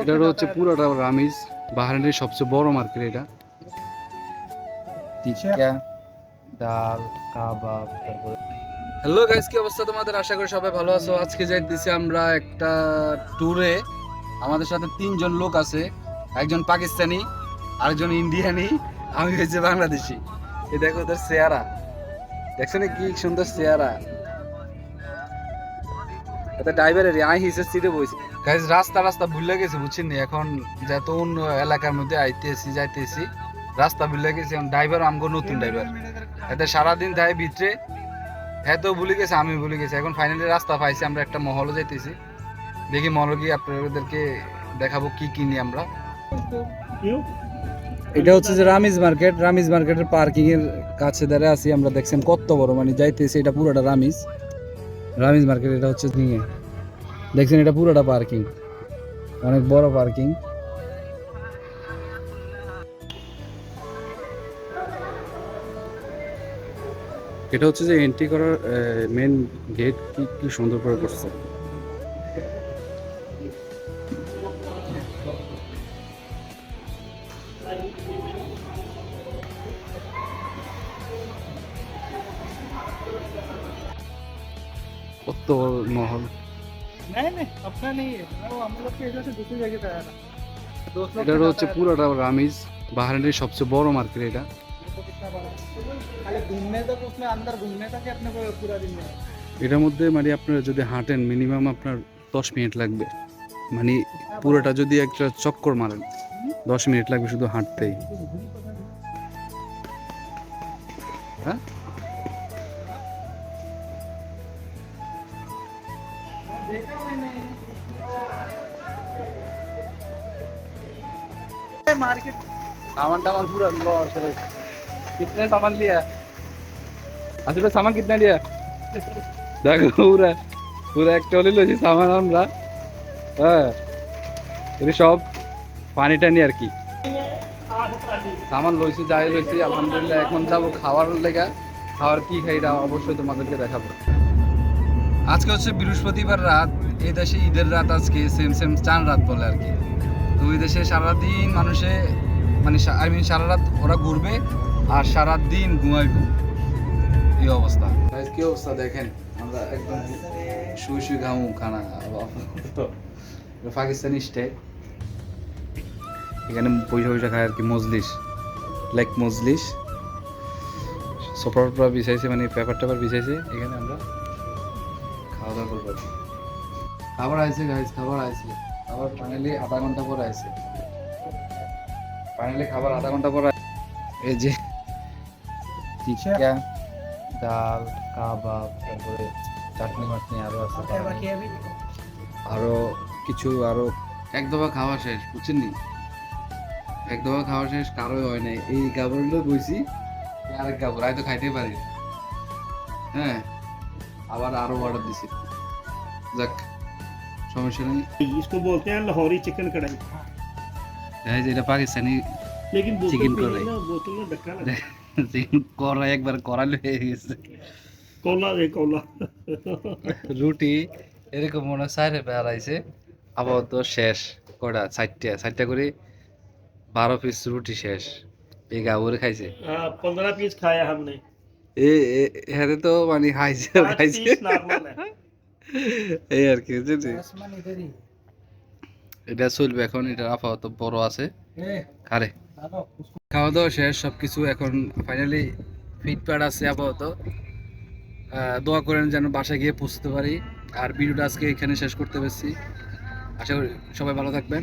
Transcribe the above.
এটা হচ্ছে পুরোটা রামিজ বাহারের সবচেয়ে বড় মার্কেট এটা। টিক্কা ডাল কাবাব তারপরে হ্যালো গাইস কি অবস্থা তোমাদের? আশা করি সবাই ভালো আছো। আজকে যাইতেছি আমরা একটা ট্যুরে। আমাদের সাথে তিনজন লোক আছে। একজন পাকিস্তানি আরেকজন ইন্ডিয়ানি আমি হয়েছে বাংলাদেশি। এই দেখো ওদের চেহারা। দেখছ না কি সুন্দর চেহারা? এটা ড্রাইভারের আই হিসে সিটে বইছি। গাইজ রাস্তা রাস্তা ভুলে গেছি, বুঝছেন নি? এখন যত অন্য এলাকার মধ্যে আইতেছি, যাইতেছি, রাস্তা ভুলে গেছি, এখন ড্রাইভার আমগো নতুন ড্রাইভার এতে সারাদিন থাকে ভিতরে হ্যাঁ তো ভুলে গেছে, আমি ভুলে গেছি। এখন ফাইনালি রাস্তা পাইছি, আমরা একটা মহলও যাইতেছি। দেখি মহলে গিয়ে আপনাদেরকে দেখাবো কি কিনি আমরা। এটা হচ্ছে যে রামিজ মার্কেট, রামিজ মার্কেটের পার্কিং এর কাছে দাঁড়িয়ে আছি, আমরা দেখছেন কত বড় মানে যাইতেছি, এটা পুরোটা রামিজ। রামিজ মার্কেট, এটা হচ্ছে নিয়ে। দেখছেন, এটা পুরোটা পার্কিং। অনেক বড় পার্কিং। এটা হচ্ছে যে এন্ট্রি করার মেন গেট কি কি সুন্দর করে করছে? কত বড় মহল नहीं नहीं अपना नहीं है वो हम लोग के इधर से दूसरी जगह पे आया था दोस्त लोग এটা के साथ হচ্ছে आया था। পুরোটা রামিজ বাহারের সবচেয়ে বড় মার্কেট এটা देखो कितना बड़ा खाली घूमने तक उसमें अंदर घूमने तक ही अपने को पूरा दिन में এটার মধ্যে মানে আপনারা যদি হাঁটেন মিনিমাম আপনার দশ মিনিট লাগবে মানে পুরোটা যদি একটা চক্কর মারেন দশ মিনিট লাগবে শুধু হাঁটতেই হ্যাঁ मार्केट सामान टामान पूरा लॉस है कितने सामान लिया আসলে আচ্ছা, সামান কিতনা লিয়া দেখো পুরা পুরা একটা হলে লইছি সামান আমরা হ্যাঁ এটা সব পানিটা নিয়ে আর কি সামান লইছি যাই লইছি আলহামদুলিল্লাহ এখন যাবো খাওয়ার লেগা খাওয়ার কি খাই এটা অবশ্যই তোমাদেরকে দেখাবো আজকে হচ্ছে বৃহস্পতিবার রাত, এই দেশে ঈদের রাত আজকে সেম সেম চান রাত বলে আর কি। তো ওই দেশে সারাদিন মানুষে মানে আই মিন সারা রাত ওরা ঘুরবে, আর সারা দিন ঘুমাইবে। এই অবস্থা। কি অবস্থা দেখেন? আমরা একদম শুয়ে শুয়ে ঘামু, খানা পাকিস্তানি স্টাইল এখানে পয়সা পয়সা খায় আর কি মজলিস লাইক মজলিস। সোফার টপা বিছাইছে মানে পেপার টেপার বিছাইছে। এখানে আমরা অর্ডার করব। খাবার আইছে গাইস খাবার আইছে। খাবার ফাইনালি আধা ঘণ্টা পরে আইছে। ফাইনালি খাবার আধা ঘণ্টা পর এই যে চিকেন ডাল কাবাব তারপরে চাটনি মাটনি আরও আছে। আরও কিছু আরও এক দফা খাওয়া শেষ বুঝছেন নি? এক দফা খাওয়া শেষ কারোই হয় নাই। এই কাপড়গুলো বইছি আর আই তো খাইতে পারি। হ্যাঁ? আবার আরো অর্ডার দিছি যাক সমস্যা নেই इसको बोलते हैं लाहौरी चिकन कढ़ाई এই যে এটা পাকিস্তানি लेकिन बोतल चिकन पीली कढ़ाई। ना बोतल में ढक्कन लगा করা একবার করালে হয়ে গেছে कोला दे कोला রুটি এরকম মনে হয় সাইডে বেড়াইছে আপাতত শেষ কটা চারটে চারটা করে বারো পিস রুটি শেষ এই গাবরে খাইছে हाँ पंद्रह पीस खाया हमने এ হ্যাঁ তো মানে হাইছে হাইছে এই আর কি বুঝলি? এটা চলবে এখন এটা আপাতত বড় আছে। আরে। খাওয়া দাওয়া শেষ সব কিছু এখন ফাইনালি ফিট ফিটপ্যাড আছে আপাতত। দোয়া করেন যেন বাসায় গিয়ে পৌঁছতে পারি। আর ভিডিওটা আজকে এখানে শেষ করতে পেরেছি। আশা করি সবাই ভালো থাকবেন।